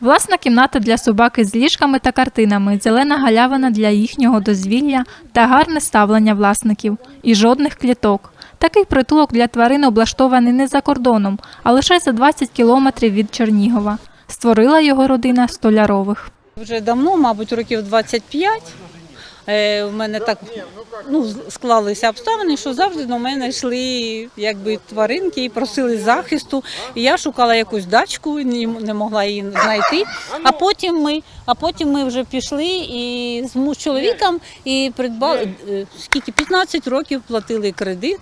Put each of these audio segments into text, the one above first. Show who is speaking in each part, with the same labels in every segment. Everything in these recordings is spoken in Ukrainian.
Speaker 1: Власна кімната для собаки з ліжками та картинами, зелена галявина для їхнього дозвілля та гарне ставлення власників. І жодних кліток. Такий притулок для тварин облаштований не за кордоном, а лише за 20 кілометрів від Чернігова. Створила його родина столярових.
Speaker 2: Вже давно, мабуть, років 25. Е, У мене так ну, склалися обставини, що завжди до мене йшли якби, тваринки і просили захисту. І я шукала якусь дачку, не могла її знайти. А потім ми, а потім ми вже пішли і з чоловіком і придбали е, скільки 15 років платили кредит.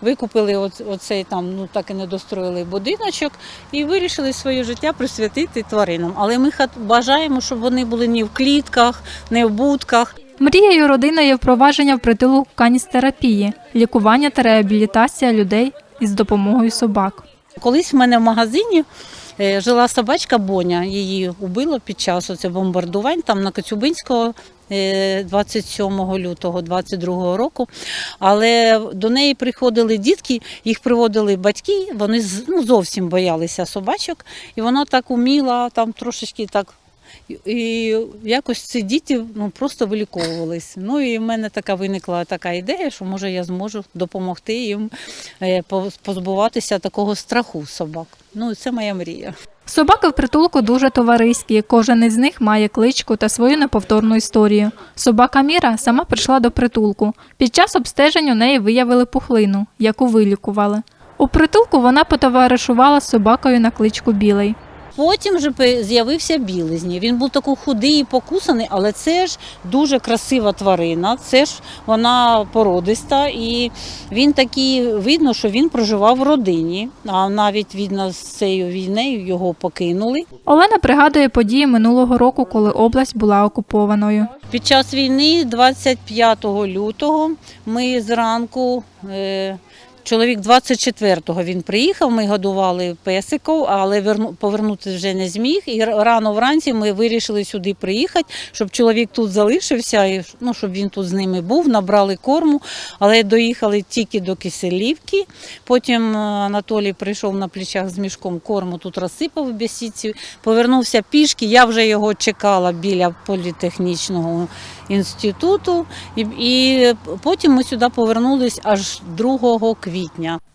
Speaker 2: Викупили оцей там, ну так і не достроїли будиночок і вирішили своє життя присвятити тваринам. Але ми бажаємо, щоб вони були не в клітках, не в будках.
Speaker 1: Мрією родини є впровадження в притулок каністерапії, лікування та реабілітація людей із допомогою собак.
Speaker 2: Колись в мене в магазині е, жила собачка Боня. Її убило під час оце бомбардувань там на Коцюбинського. е, 27 лютого 22 року, але до неї приходили дітки, їх приводили батьки, вони ну, зовсім боялися собачок, і вона так уміла там трошечки так. І якось ці діти ну, просто виліковувались. Ну і в мене така виникла така ідея, що може я зможу допомогти їм е, позбуватися такого страху собак. Ну, це моя мрія.
Speaker 1: Собаки в притулку дуже товариські. Кожен із них має кличку та свою неповторну історію. Собака Міра сама прийшла до притулку. Під час обстежень у неї виявили пухлину, яку вилікували. У притулку вона потоваришувала з собакою на кличку Білий.
Speaker 2: Потім вже з'явився білизні. Він був такий худий і покусаний, але це ж дуже красива тварина. Це ж вона породиста, і він такий видно, що він проживав в родині. А навіть видно з цією війною його покинули.
Speaker 1: Олена пригадує події минулого року, коли область була окупованою.
Speaker 2: Під час війни, 25 лютого, ми зранку. Чоловік 24-го він приїхав, ми годували песиків, але верну, повернутися вже не зміг. І рано вранці ми вирішили сюди приїхати, щоб чоловік тут залишився, і, ну, щоб він тут з ними був, набрали корму, але доїхали тільки до Киселівки. Потім е, Анатолій прийшов на плечах з мішком корму, тут розсипав в повернувся пішки. Я вже його чекала біля політехнічного інституту, і, і потім ми сюди повернулись аж 2 квітня.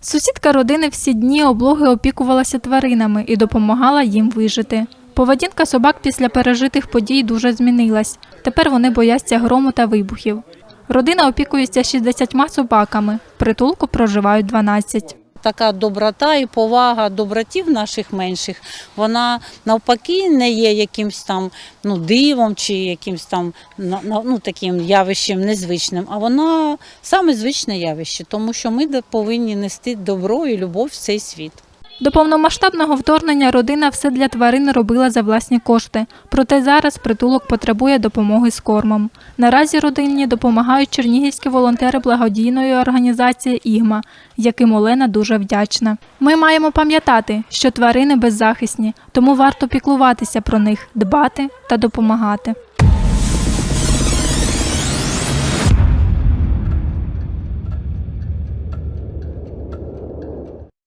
Speaker 1: Сусідка родини всі дні облоги опікувалася тваринами і допомагала їм вижити. Поведінка собак після пережитих подій дуже змінилась. Тепер вони бояться грому та вибухів. Родина опікується 60 собаками. Притулку проживають 12.
Speaker 2: Така доброта і повага добротів наших менших, вона навпаки не є якимсь там ну, дивом чи якимсь там ну, таким явищем незвичним, а вона саме звичне явище, тому що ми повинні нести добро і любов в цей світ.
Speaker 1: До повномасштабного вторгнення родина все для тварин робила за власні кошти. Проте зараз притулок потребує допомоги з кормом. Наразі родині допомагають чернігівські волонтери благодійної організації Ігма, яким Олена дуже вдячна. Ми маємо пам'ятати, що тварини беззахисні, тому варто піклуватися про них, дбати та допомагати.